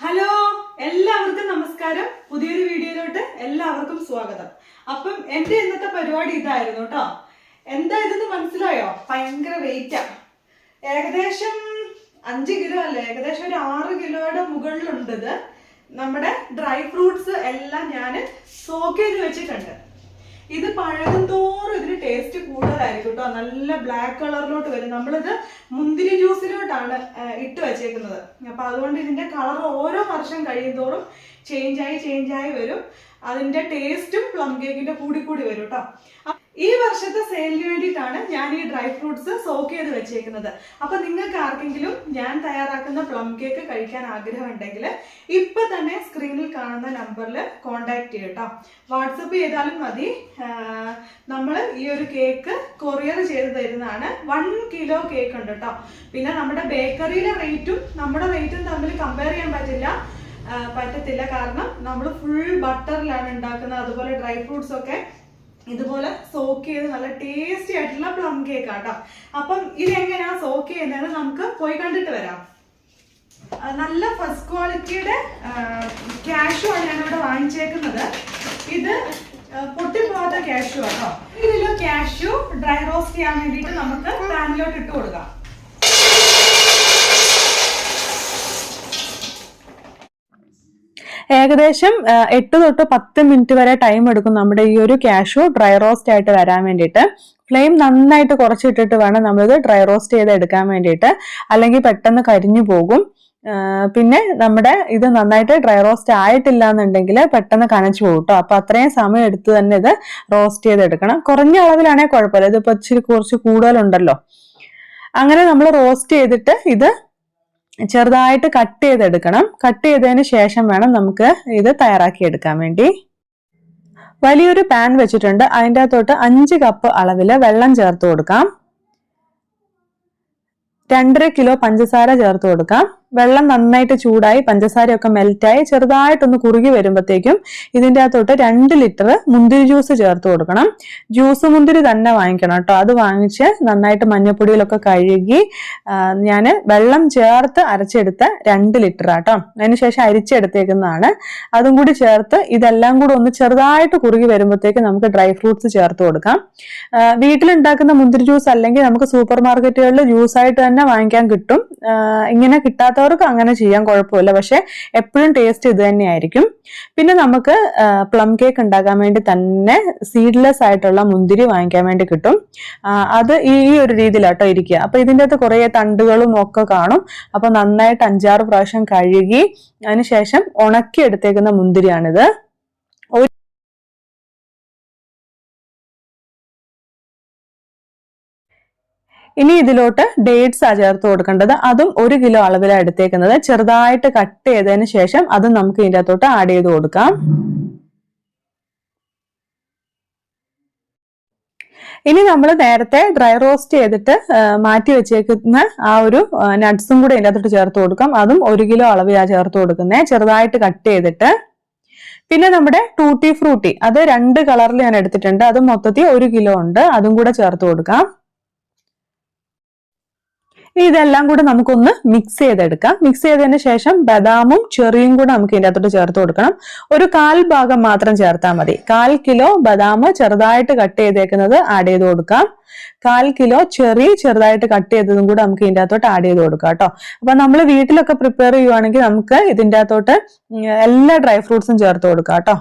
Hello എല്ലാവർക്കും നമസ്കാരം. പുതിയൊരു വീഡിയോയിലോട്ട് എല്ലാവർക്കും സ്വാഗതം. അപ്പം എന്റെ ഇന്നത്തെ പരിപാടി ഇതായിരുന്നു കേട്ടോ എന്താ ഇതെന്ന് മനസ്സിലായോ? ഭയങ്കര വെയിറ്റാ ഏകദേശം അഞ്ച് കിലോ അല്ല? ഏകദേശം ഒരു ആറ് കിലോയുടെ മുകളിലുണ്ട് ഇത് നമ്മുടെ ഡ്രൈ ഫ്രൂട്ട്സ് എല്ലാം ഞാൻ സോക്ക് ചെയ്ത് വെച്ചിട്ടുണ്ട്. ഇത് പഴകും തോറും ഇതിന് ടേസ്റ്റ് കൂടുതലായിരിക്കും കേട്ടോ. നല്ല ബ്ലാക്ക് കളറിലോട്ട് വരും. നമ്മളിത് മുന്തിരി ജ്യൂസിലോട്ടാണ് ഇട്ട് വെച്ചേക്കുന്നത്. അപ്പൊ അതുകൊണ്ട് ഇതിന്റെ കളർ ഓരോ വർഷം കഴിയുന്തോറും ചേഞ്ച് ആയി ചേഞ്ച് ആയി വരും. അതിന്റെ ടേസ്റ്റും പ്ലം കേക്കിന്റെ കൂടി കൂടി വരും കേട്ടോ. ഈ വർഷത്തെ സെയിലിന് വേണ്ടിയിട്ടാണ് ഞാൻ ഈ ഡ്രൈ ഫ്രൂട്ട്സ് സോക്ക് ചെയ്ത് വെച്ചേക്കുന്നത്. അപ്പൊ നിങ്ങൾക്ക് ആർക്കെങ്കിലും ഞാൻ തയ്യാറാക്കുന്ന പ്ലം കേക്ക് കഴിക്കാൻ ആഗ്രഹമുണ്ടെങ്കിൽ ഇപ്പൊ കാണുന്ന നമ്പറിൽ കോണ്ടാക്ട് ചെയ്യും കേട്ടോ വാട്സപ്പ് ചെയ്താലും മതി. നമ്മൾ ഈ ഒരു കേക്ക് കൊറിയർ ചെയ്ത് തരുന്നതാണ്. വൺ കിലോ കേക്ക് ഉണ്ട് കേട്ടോ പിന്നെ നമ്മുടെ ബേക്കറിയിലെ റേറ്റും നമ്മുടെ റേറ്റും തമ്മിൽ കമ്പയർ ചെയ്യാൻ പറ്റില്ല. പറ്റത്തില്ല. കാരണം നമ്മൾ ഫുൾ ബട്ടറിലാണ് ഉണ്ടാക്കുന്നത്. അതുപോലെ ഡ്രൈ ഫ്രൂട്ട്സ് ഒക്കെ ഇതുപോലെ സോക്ക് ചെയ്ത് നല്ല ടേസ്റ്റി ആയിട്ടുള്ള പ്ലം കേക്ക് ആട്ടോ അപ്പം ഇതെങ്ങനെയാ സോക്ക് ചെയ്യുന്നത് നമുക്ക് പോയി കണ്ടിട്ട് വരാം. നല്ല ഫസ്റ്റ് ക്വാളിറ്റിയുടെ ക്യാഷു ആണ് ഞാനിവിടെ വാങ്ങിച്ചേക്കുന്നത്. ഇത് പൊട്ടിപ്പോവാത്ത ക്യാഷു കേട്ടോ ഇതിലോ ക്യാഷു ഡ്രൈ റോസ്റ്റ് ചെയ്യാൻ വേണ്ടിയിട്ട് നമുക്ക് പാനിലോട്ട് ഇട്ട് കൊടുക്കാം. ഏകദേശം എട്ട് തൊട്ട് പത്ത് മിനിറ്റ് വരെ ടൈം എടുക്കും നമ്മുടെ ഈ ഒരു ക്യാഷു ഡ്രൈ റോസ്റ്റ് ആയിട്ട് വരാൻ വേണ്ടിയിട്ട്. ഫ്ലെയിം നന്നായിട്ട് കുറച്ചിട്ടിട്ട് വേണം നമ്മളിത് ഡ്രൈ റോസ്റ്റ് ചെയ്ത് എടുക്കാൻ വേണ്ടിയിട്ട്. അല്ലെങ്കിൽ പെട്ടെന്ന് കരിഞ്ഞു പോകും. പിന്നെ നമ്മുടെ ഇത് നന്നായിട്ട് ഡ്രൈ റോസ്റ്റ് ആയിട്ടില്ല എന്നുണ്ടെങ്കിൽ പെട്ടെന്ന് കനച്ചു പോകും കേട്ടോ അപ്പൊ അത്രയും സമയം എടുത്ത് തന്നെ ഇത് റോസ്റ്റ് ചെയ്തെടുക്കണം. കുറഞ്ഞ അളവിലാണെങ്കിൽ കുഴപ്പമില്ല. ഇതിപ്പോ ഇച്ചിരി കുറച്ച് കൂടുതലുണ്ടല്ലോ. അങ്ങനെ നമ്മൾ റോസ്റ്റ് ചെയ്തിട്ട് ഇത് ചെറുതായിട്ട് കട്ട് ചെയ്തെടുക്കണം. കട്ട് ചെയ്തതിന് ശേഷം വേണം നമുക്ക് ഇത് തയ്യാറാക്കി എടുക്കാൻ വേണ്ടി. വലിയൊരു പാൻ വെച്ചിട്ടുണ്ട്. അതിന്റെ അകത്തോട്ട് അഞ്ച് കപ്പ് അളവിൽ വെള്ളം ചേർത്ത് കൊടുക്കാം. രണ്ടര കിലോ പഞ്ചസാര ചേർത്ത് കൊടുക്കാം. വെള്ളം നന്നായിട്ട് ചൂടായി പഞ്ചസാരയൊക്കെ മെൽറ്റായി ചെറുതായിട്ടൊന്ന് കുറുകി വരുമ്പോഴത്തേക്കും ഇതിന്റെ അകത്തോട്ട് രണ്ട് ലിറ്റർ മുന്തിരി ജ്യൂസ് ചേർത്ത് കൊടുക്കണം. ജ്യൂസ് മുന്തിരി തന്നെ വാങ്ങിക്കണം കേട്ടോ. അത് വാങ്ങിച്ച് നന്നായിട്ട് മഞ്ഞപ്പൊടിയിലൊക്കെ കഴുകി ഞാൻ വെള്ളം ചേർത്ത് അരച്ചെടുത്ത രണ്ട് ലിറ്റർ ആട്ടോ അതിനുശേഷം അരിച്ചെടുത്തേക്കുന്നതാണ്. അതും കൂടി ചേർത്ത് ഇതെല്ലാം കൂടി ഒന്ന് ചെറുതായിട്ട് കുറുകി വരുമ്പോഴത്തേക്ക് നമുക്ക് ഡ്രൈ ഫ്രൂട്ട്സ് ചേർത്ത് കൊടുക്കാം. വീട്ടിലുണ്ടാക്കുന്ന മുന്തിരി ജ്യൂസ് അല്ലെങ്കിൽ നമുക്ക് സൂപ്പർ മാർക്കറ്റുകളിൽ ജ്യൂസ് ആയിട്ട് തന്നെ വാങ്ങിക്കാൻ കിട്ടും. ഇങ്ങനെ കിട്ടാത്തവർക്ക് അങ്ങനെ ചെയ്യാൻ കുഴപ്പമില്ല. പക്ഷെ എപ്പോഴും ടേസ്റ്റ് ഇത് തന്നെയായിരിക്കും. പിന്നെ നമുക്ക് പ്ലം കേക്ക് ഉണ്ടാക്കാൻ വേണ്ടി തന്നെ സീഡ്ലെസ് ആയിട്ടുള്ള മുന്തിരി വാങ്ങിക്കാൻ വേണ്ടി കിട്ടും. അത് ഈ ഒരു രീതിയിലാട്ടോ ഇരിക്കുക. അപ്പൊ ഇതിന്റെ അകത്ത് കുറേ തണ്ടുകളും ഒക്കെ കാണും. അപ്പൊ നന്നായിട്ട് അഞ്ചാറ് പ്രാവശ്യം കഴുകി അതിനുശേഷം ഉണക്കിയെടുത്തേക്കുന്ന മുന്തിരിയാണിത്. ഇനി ഇതിലോട്ട് ഡേറ്റ്സ് ആ ചേർത്ത് കൊടുക്കേണ്ടത് അതും ഒരു കിലോ അളവിലാണ് എടുത്തേക്കുന്നത്. ചെറുതായിട്ട് കട്ട് ചെയ്തതിന് ശേഷം അതും നമുക്ക് ഇതിന്റെ അകത്തോട്ട് ആഡ് ചെയ്ത് കൊടുക്കാം. ഇനി നമ്മൾ നേരത്തെ ഡ്രൈ റോസ്റ്റ് ചെയ്തിട്ട് മാറ്റി വെച്ചേക്കുന്ന ആ ഒരു നട്ട്സും കൂടെ ഇതിന്റെ അകത്തോട്ട് ചേർത്ത് കൊടുക്കാം. അതും ഒരു കിലോ അളവിലാണ് ചേർത്ത് കൊടുക്കുന്നത് ചെറുതായിട്ട് കട്ട് ചെയ്തിട്ട്. പിന്നെ നമ്മുടെ ടൂട്ടി ഫ്രൂട്ടി അത് രണ്ട് കളറിൽ ഞാൻ എടുത്തിട്ടുണ്ട്. അത് മൊത്തത്തിൽ ഒരു കിലോ ഉണ്ട്. അതും കൂടെ ചേർത്ത് കൊടുക്കാം. ഇതെല്ലാം കൂടെ നമുക്കൊന്ന് മിക്സ് ചെയ്തെടുക്കാം. മിക്സ് ചെയ്തതിന് ശേഷം ബദാമും ചെറിയും കൂടെ നമുക്ക് ഇതിന്റെ അകത്തോട്ട് ചേർത്ത് കൊടുക്കണം. ഒരു കാൽ ഭാഗം മാത്രം ചേർത്താൽ മതി. കാൽ കിലോ ബദാം ചെറുതായിട്ട് കട്ട് ചെയ്തേക്കുന്നത് ആഡ് ചെയ്ത് കൊടുക്കാം. കാൽ കിലോ ചെറി ചെറുതായിട്ട് കട്ട് ചെയ്തതും കൂടെ നമുക്ക് ഇതിന്റെ അകത്തോട്ട് ആഡ് ചെയ്ത് കൊടുക്കാം കേട്ടോ. അപ്പൊ നമ്മൾ വീട്ടിലൊക്കെ പ്രിപ്പയർ ചെയ്യുവാണെങ്കിൽ നമുക്ക് ഇതിന്റെ അകത്തോട്ട് എല്ലാ ഡ്രൈ ഫ്രൂട്ട്സും ചേർത്ത് കൊടുക്കാം കേട്ടോ.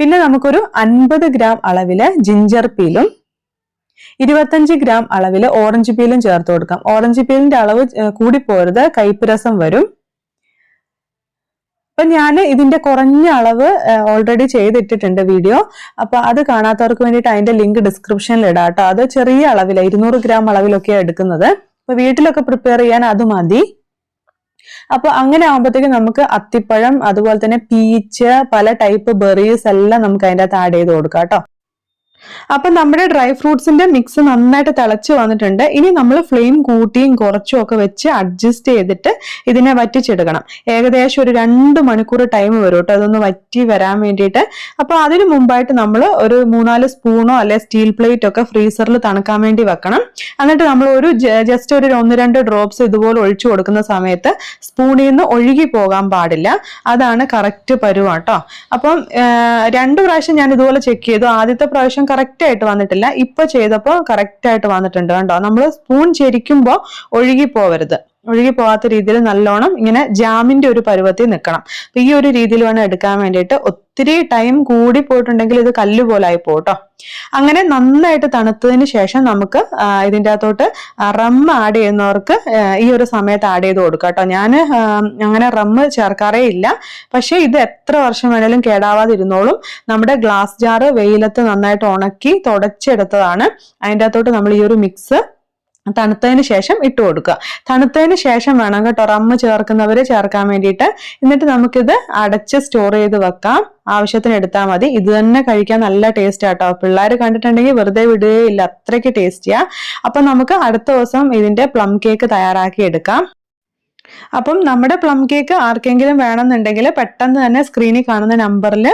പിന്നെ നമുക്കൊരു അൻപത് ഗ്രാം അളവിൽ ജിഞ്ചർ പീലും ഇരുപത്തഞ്ച് ഗ്രാം അളവിൽ ഓറഞ്ച് പീലും ചേർത്ത് കൊടുക്കാം. ഓറഞ്ച് പീലിന്റെ അളവ് കൂടി കൂടിപ്പോരുത്. കയ്പ് രസം വരും. അപ്പൊ ഞാൻ ഇതിന്റെ കുറഞ്ഞ അളവ് ഓൾറെഡി ചെയ്തിട്ടിട്ടുണ്ട് വീഡിയോ അപ്പൊ അത് കാണാത്തവർക്ക് വേണ്ടിയിട്ട് അതിന്റെ ലിങ്ക് ഡിസ്ക്രിപ്ഷനിൽ ഇടാം അത് ചെറിയ അളവിൽ ഇരുന്നൂറ് ഗ്രാം അളവിലൊക്കെയാണ് എടുക്കുന്നത്. അപ്പൊ വീട്ടിലൊക്കെ പ്രിപ്പയർ ചെയ്യാൻ അത് മതി. അപ്പൊ അങ്ങനെ ആകുമ്പോഴത്തേക്കും നമുക്ക് അത്തിപ്പഴം അതുപോലെ തന്നെ പീച്ച് പല ടൈപ്പ് ബെറീസ് എല്ലാം നമുക്ക് അതിന്റെ അകത്ത് ആഡ് ചെയ്ത് കൊടുക്കാം കേട്ടോ. അപ്പൊ നമ്മുടെ ഡ്രൈ ഫ്രൂട്ട്സിന്റെ മിക്സ് നന്നായിട്ട് തിളച്ച് വന്നിട്ടുണ്ട്. ഇനി നമ്മൾ ഫ്ലെയിം കൂട്ടിയും കുറച്ചും ഒക്കെ വെച്ച് അഡ്ജസ്റ്റ് ചെയ്തിട്ട് ഇതിനെ വറ്റിച്ചെടുക്കണം. ഏകദേശം ഒരു രണ്ട് മണിക്കൂർ ടൈം വരും കേട്ടോ അതൊന്ന് വറ്റി വരാൻ വേണ്ടിയിട്ട്. അപ്പൊ അതിന് മുമ്പായിട്ട് നമ്മൾ ഒരു മൂന്നാൽ സ്പൂണോ അല്ലെ സ്റ്റീൽ പ്ലേറ്റ് ഒക്കെ ഫ്രീസറിൽ തണുക്കാൻ വേണ്ടി വെക്കണം. എന്നിട്ട് നമ്മൾ ഒരു ജസ്റ്റ് ഒരു ഒന്ന് രണ്ട് ഡ്രോപ്സ് ഇതുപോലെ ഒഴിച്ചു കൊടുക്കുന്ന സമയത്ത് സ്പൂണിൽ നിന്ന് ഒഴുകി പോകാൻ പാടില്ല. അതാണ് കറക്റ്റ് പരുവാട്ടോ അപ്പം രണ്ട് പ്രാവശ്യം ഞാൻ ഇതുപോലെ ചെക്ക് ചെയ്തു. ആദ്യത്തെ പ്രാവശ്യം കറക്റ്റ് ആയിട്ട് വന്നിട്ടില്ല. ഇപ്പൊ ചെയ്തപ്പോൾ കറക്റ്റ് ആയിട്ട് വന്നിട്ടുണ്ട് കണ്ടോ? നമ്മൾ സ്പൂൺ ചെരിക്കുമ്പോൾ ഒഴുകി പോവരുത് ഒഴുകി പോകാത്ത രീതിയിൽ നല്ലോണം ഇങ്ങനെ ജാമിന്റെ ഒരു പരുവത്തിൽ നിൽക്കണം. അപ്പൊ ഈ ഒരു രീതിയിൽ വേണം എടുക്കാൻ വേണ്ടിയിട്ട് ഒത്തിരി ടൈം കൂടി പോയിട്ടുണ്ടെങ്കിൽ ഇത് കല്ല് പോലായി പോട്ടോ അങ്ങനെ നന്നായിട്ട് തണുത്തതിന് ശേഷം നമുക്ക് ഇതിന്റെ അകത്തോട്ട് റം ആഡ് ചെയ്യുന്നവർക്ക് ഈ ഒരു സമയത്ത് ആഡ് ചെയ്ത് കൊടുക്കാം കേട്ടോ ഞാൻ അങ്ങനെ റമ്മ് ചേർക്കാറേ ഇല്ല. പക്ഷേ ഇത് എത്ര വർഷം വേണേലും കേടാവാതിരുന്നോളും നമ്മുടെ ഗ്ലാസ് ജാറ് വെയിലത്ത് നന്നായിട്ട് ഉണക്കി തുടച്ചെടുത്തതാണ്. അതിന്റെ അകത്തോട്ട് നമ്മൾ ഈ ഒരു മിക്സ് തണുത്തതിന് ശേഷം ഇട്ട് കൊടുക്കുക. തണുത്തതിന് ശേഷം വേണം കേട്ടോ റമ്മ് ചേർക്കുന്നവർ ചേർക്കാൻ വേണ്ടിയിട്ട്. എന്നിട്ട് നമുക്കിത് അടച്ച് സ്റ്റോർ ചെയ്ത് വെക്കാം. ആവശ്യത്തിന് എടുത്താൽ മതി. ഇത് തന്നെ കഴിക്കാൻ നല്ല ടേസ്റ്റ് ആട്ടോ പിള്ളേർ കണ്ടിട്ടുണ്ടെങ്കിൽ വെറുതെ വിടുകയില്ല. അത്രയ്ക്ക് ടേസ്റ്റിയാ അപ്പം നമുക്ക് അടുത്ത ദിവസം ഇതിന്റെ പ്ലം കേക്ക് തയ്യാറാക്കി എടുക്കാം. അപ്പം നമ്മുടെ പ്ലം കേക്ക് ആർക്കെങ്കിലും വേണമെന്നുണ്ടെങ്കിൽ പെട്ടെന്ന് തന്നെ സ്ക്രീനിൽ കാണുന്ന നമ്പറിൽ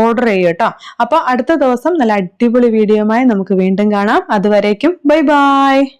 ഓർഡർ ചെയ്യും കേട്ടോ. അപ്പോൾ അടുത്ത ദിവസം നല്ല അടിപൊളി വീഡിയോയുമായി നമുക്ക് വീണ്ടും കാണാം. അതുവരേക്കും ബൈ ബൈ.